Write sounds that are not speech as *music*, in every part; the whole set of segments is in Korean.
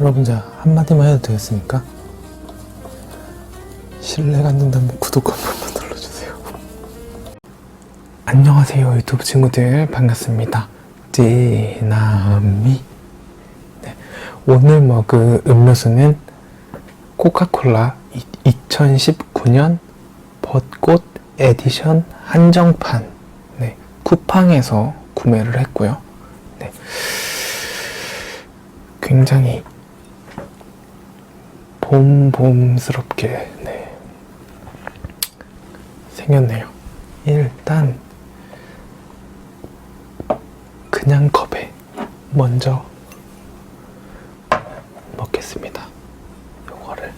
여러분들 한마디만 해도 되겠습니까? 신뢰가 안 된다면 구독 한 번만 눌러주세요. 안녕하세요 유튜브 친구들 반갑습니다. 찌나미 네, 오늘 먹을 음료수는 코카콜라 2019년 벚꽃 에디션 한정판 네, 쿠팡에서 구매를 했고요. 네, 굉장히 봄봄스럽게 네, 생겼네요. 일단 그냥 컵에 먼저 먹겠습니다. 요거를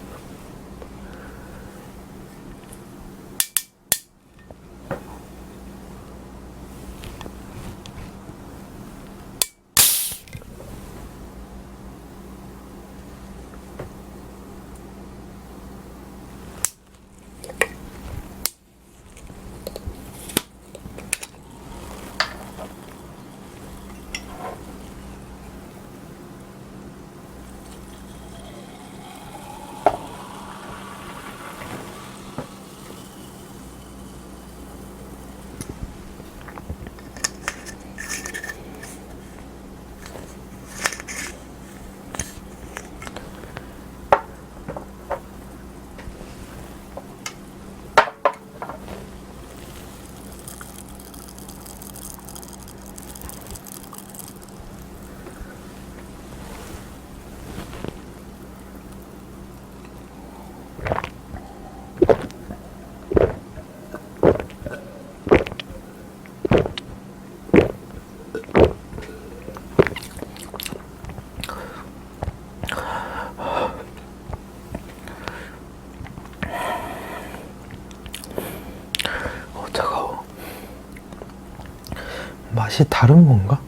어, 차가워. 맛이 다른 건가?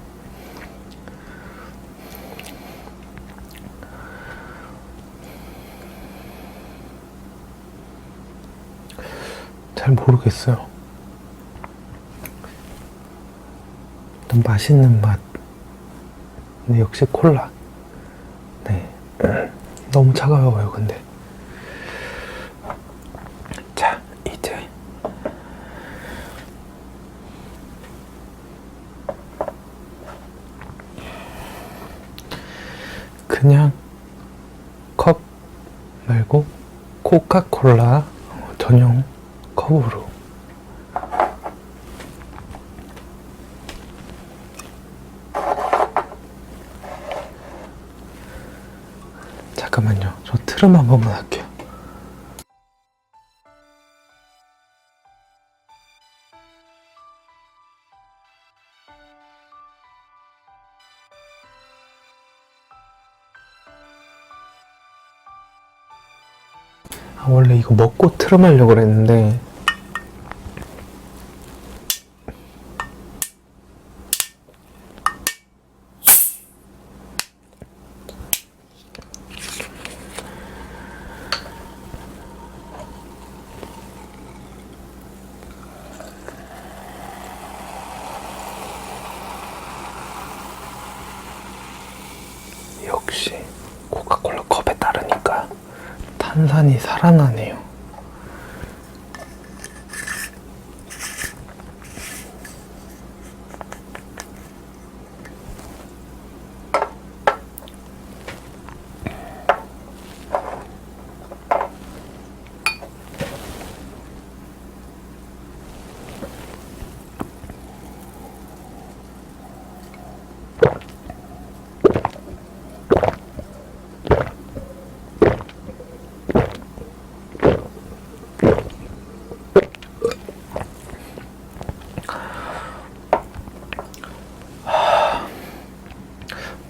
잘 모르겠어요. 좀 맛있는 맛. 근데 역시 콜라. 네. *clears throat* 너무 차가워요, 근데. 자, 이제 그냥 컵 말고 코카콜라 전용 컵으로. 잠깐만요. 저 트름 한 번만 할게요 이거 먹고 트름 하려고 그랬는데. 역시 코카콜라 컵에 따르니까 탄산이 살아나네요.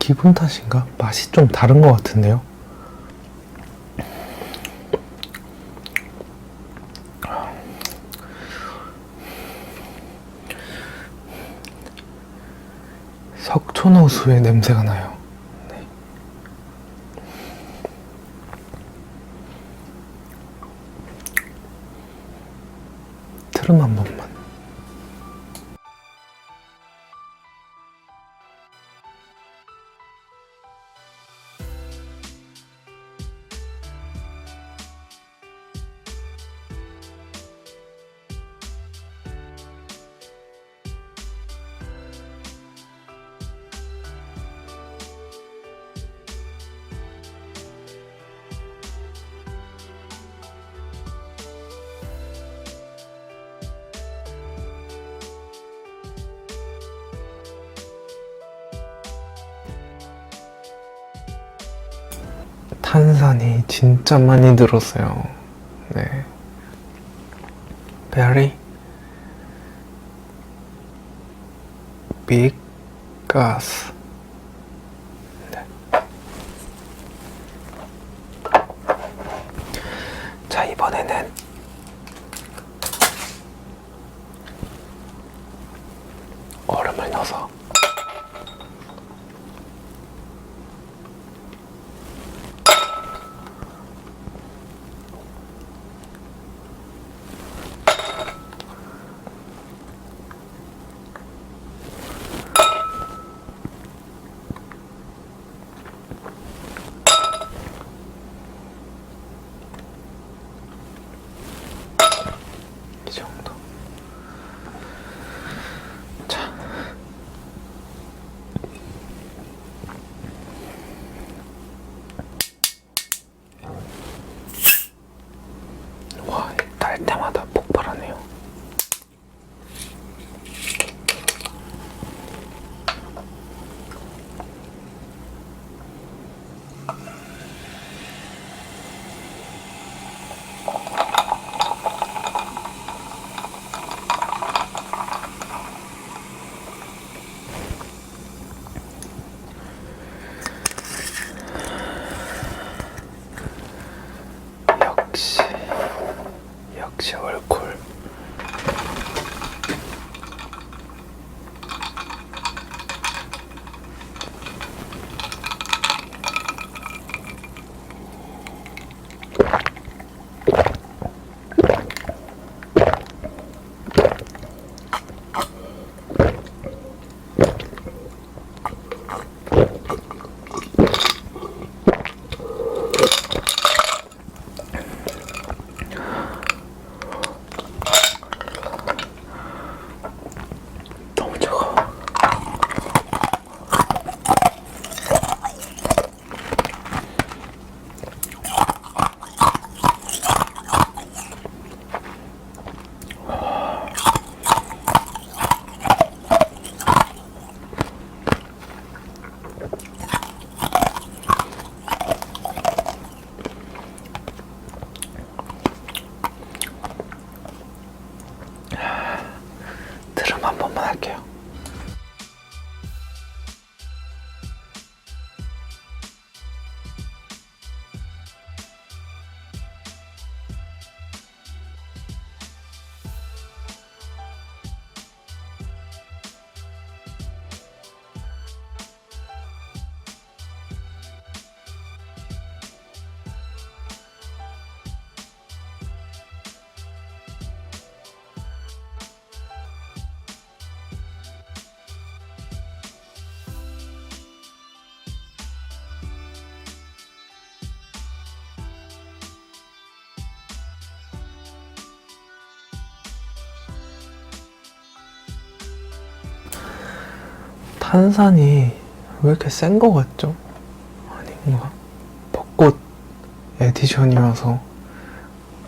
기분 탓인가? 맛이 좀 다른 것 같은데요? 석촌호수의 냄새가 나요. 네. 트름 한 번만. 탄산이 진짜 많이 들었어요. 네. Very big gas. 네. 자, 이번에는 탄산이 왜 이렇게 센 거 같죠? 아닌가? 벚꽃 에디션이어서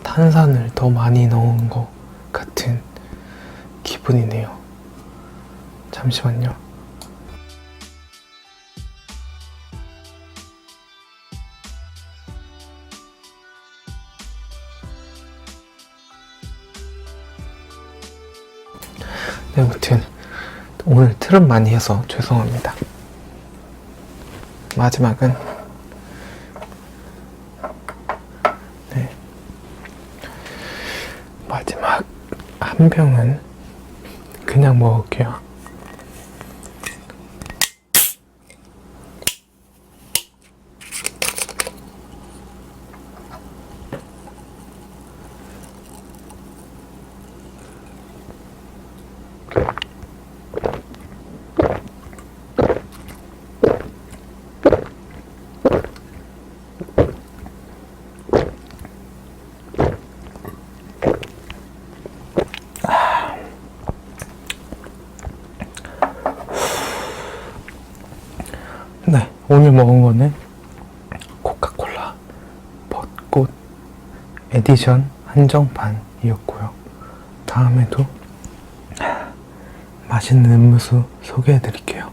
탄산을 더 많이 넣은 것 같은 기분이네요. 잠시만요. 네, 아무튼 오늘 트름 많이 해서 죄송합니다. 마지막은 네 마지막 한 병은 그냥 먹을게요. 네, 오늘 먹은 거는 코카콜라 벚꽃 에디션 한정판이었고요. 다음에도 맛있는 음료수 소개해 드릴게요.